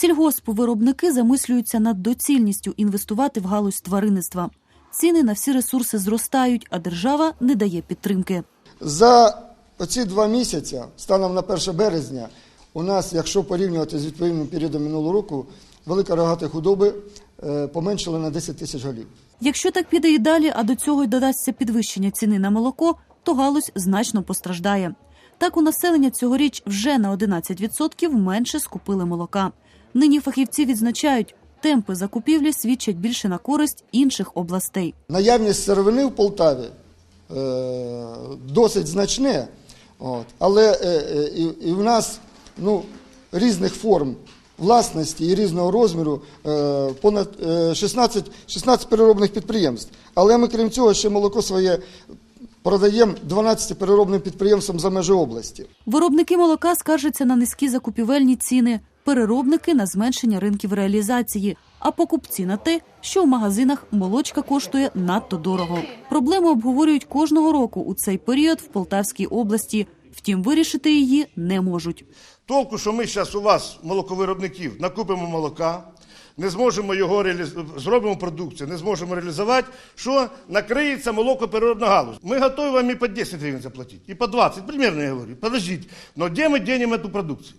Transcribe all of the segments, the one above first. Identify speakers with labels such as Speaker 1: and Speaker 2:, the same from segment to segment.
Speaker 1: Сільгоспвиробники замислюються над доцільністю інвестувати в галузь тваринництва. Ціни на всі ресурси зростають, а держава не дає підтримки.
Speaker 2: За оці два місяці, станом на 1 березня, у нас, якщо порівнювати з відповідним періодом минулого року, велика рогата худоби е, поменшила на 10 тисяч голів.
Speaker 1: Якщо так піде і далі, а до цього й додасться підвищення ціни на молоко, то галузь значно постраждає. Так у населення цьогоріч вже на 11% менше скупили молока. Нині фахівці відзначають, темпи закупівлі свідчать більше на користь інших областей.
Speaker 2: Наявність сировини в Полтаві е, досить значне, але е, е, і, в нас ну, різних форм власності і різного розміру понад е, 16, 16 переробних підприємств. Але ми, крім цього, ще молоко своє продаємо 12 переробним підприємствам за межі області.
Speaker 1: Виробники молока скаржаться на низькі закупівельні ціни, переробники на зменшення ринків реалізації, а покупці на те, що в магазинах молочка коштує надто дорого. Проблему обговорюють кожного року у цей період в Полтавській області. Втім, вирішити її не можуть.
Speaker 3: Толку, що ми зараз у вас, молоковиробників, накупимо молока, не зможемо його реалізувати, зробимо продукцію, не зможемо реалізувати, що накриється молокопереробна галузь. Ми готові вам і по 10 гривень заплатити, і по 20, примерно я говорю. Подождите, но де ми денемо эту продукцію?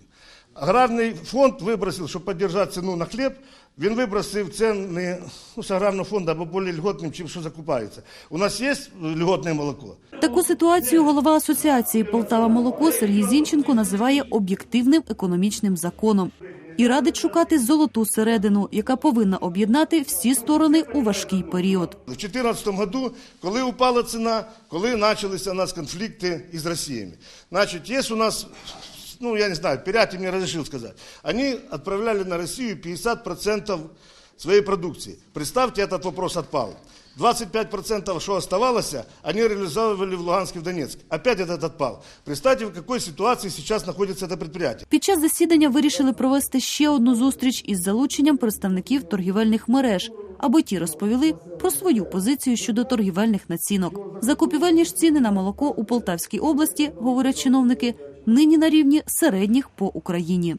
Speaker 3: Аграрний фонд вибросив, щоб підтримати ціну на хліб, він вибросив ціни ну, з аграрного фонду або більш льготним, чим що закупається. У нас є льготне молоко?
Speaker 1: Таку ситуацію голова асоціації Полтава Молоко Сергій Зінченко називає об'єктивним економічним законом і радить шукати золоту середину, яка повинна об'єднати всі сторони у важкий період.
Speaker 3: В 2014 году, коли упала ціна, коли почалися у нас конфлікти із Росіями. Значить, є у нас, ну я не знаю, Пирятин мне разрешил сказать, они отправляли на Россию 50% своей продукции. Представьте, этот вопрос отпал. 25% что оставалось, они реализовывали в Луганске, в Донецке. Опять этот отпал. Представьте, в какой ситуации сейчас находится это предприятие.
Speaker 1: Під час засідання вирішили провести ще одну зустріч із залученням представників торгівельних мереж, аби ті розповіли про свою позицію щодо торгівельних націнок. Закупівельні ж ціни на молоко у Полтавській області, говорять чиновники, нині на рівні середніх по Україні.